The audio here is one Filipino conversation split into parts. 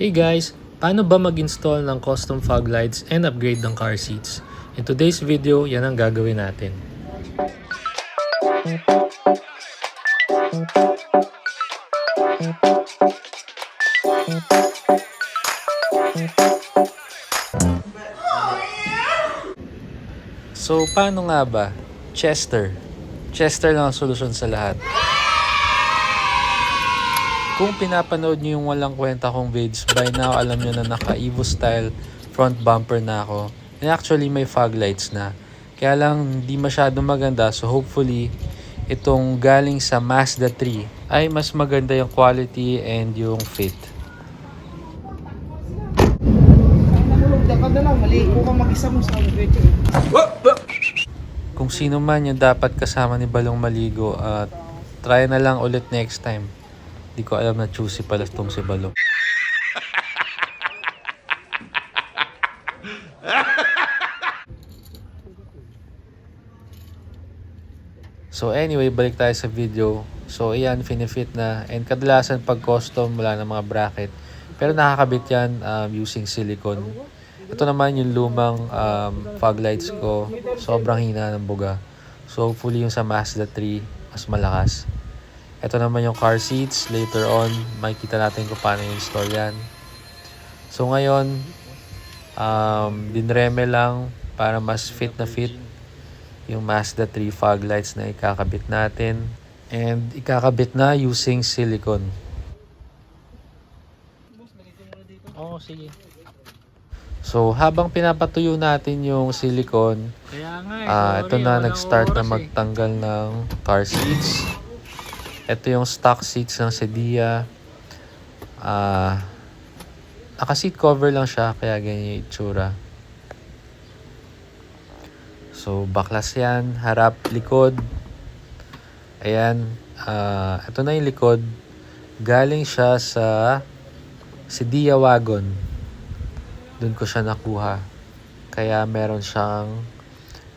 Hey guys, paano ba mag-install ng custom fog lights and upgrade ng car seats? In today's video, yan ang gagawin natin. So, paano nga ba? Chester. Chester lang ang solusyon sa lahat. Kung pinapanood nyo yung walang kwenta kong vids, by now alam nyo na naka Evo style front bumper na ako. And actually may fog lights na. Kaya lang hindi masyado maganda so hopefully itong galing sa Mazda 3 ay mas maganda yung quality and yung fit. Kung sino man yung dapat kasama ni Balong Maligo at try na lang ulit next time. Di ko alam na choosy pala itong si Balong. So anyway, balik tayo sa video. So ayan, finifit na. And kadalasan pag custom, wala na mga bracket. Pero nakakabit yan um, using silicone. Ito naman yung lumang um, fog lights ko. Sobrang hina ng buga. So hopefully yung sa Mazda 3, mas malakas. Ito naman yung car seats. Later on, makikita natin kung paano install yan. So ngayon, um, dinreme lang para mas fit na fit yung Mazda 3 fog lights na ikakabit natin. And ikakabit na using silicone. Oo, sige. So, habang pinapatuyo natin yung silicone, Kaya nga eh. ah ito na nag-start na eh. magtanggal ng car seats. Ito yung stock seats ng Sedia. Ah, naka-seat cover lang siya, kaya ganyan yung itsura. So, baklas yan. Harap, likod. Ayan. ah ito na yung likod. Galing siya sa Sedia Wagon. Doon ko siya nakuha. Kaya meron siyang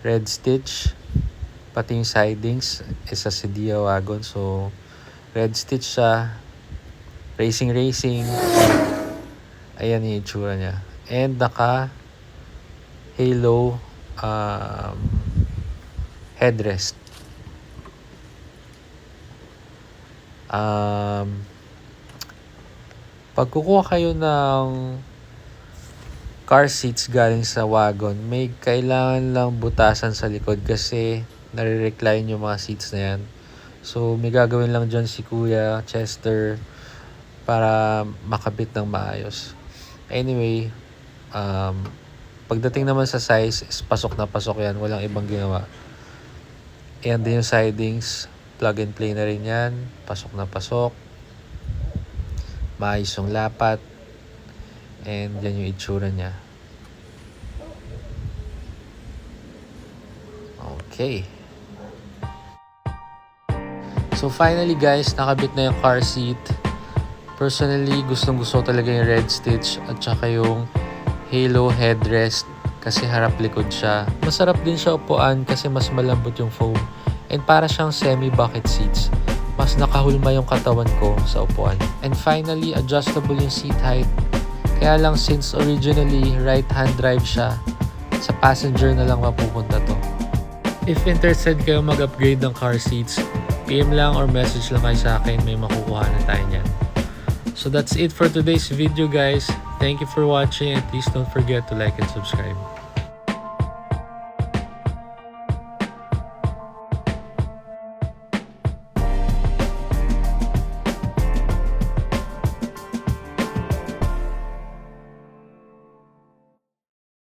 red stitch. Pati yung sidings is sa Sedia Wagon. So, red stitch siya. Racing racing. Ayan yung itsura niya. And naka halo um, headrest. Um, pag kukuha kayo ng car seats galing sa wagon, may kailangan lang butasan sa likod kasi nare-recline yung mga seats na yan. So, may gagawin lang dyan si Kuya Chester para makabit ng maayos. Anyway, um, pagdating naman sa size, is pasok na pasok yan. Walang ibang ginawa. Ayan din yung sidings. Plug and play na rin yan. Pasok na pasok. Maayos yung lapat. And yan yung itsura niya. Okay. So finally guys, nakabit na yung car seat. Personally, gustong gusto talaga yung red stitch at saka yung halo headrest kasi harap likod siya. Masarap din siya upuan kasi mas malambot yung foam. And para siyang semi-bucket seats. Mas nakahulma yung katawan ko sa upuan. And finally, adjustable yung seat height. Kaya lang since originally right-hand drive siya, sa passenger na lang mapupunta to. If interested kayo mag-upgrade ng car seats, PM lang or message lang kayo sa akin, may makukuha na tayo niyan. So that's it for today's video guys. Thank you for watching and please don't forget to like and subscribe.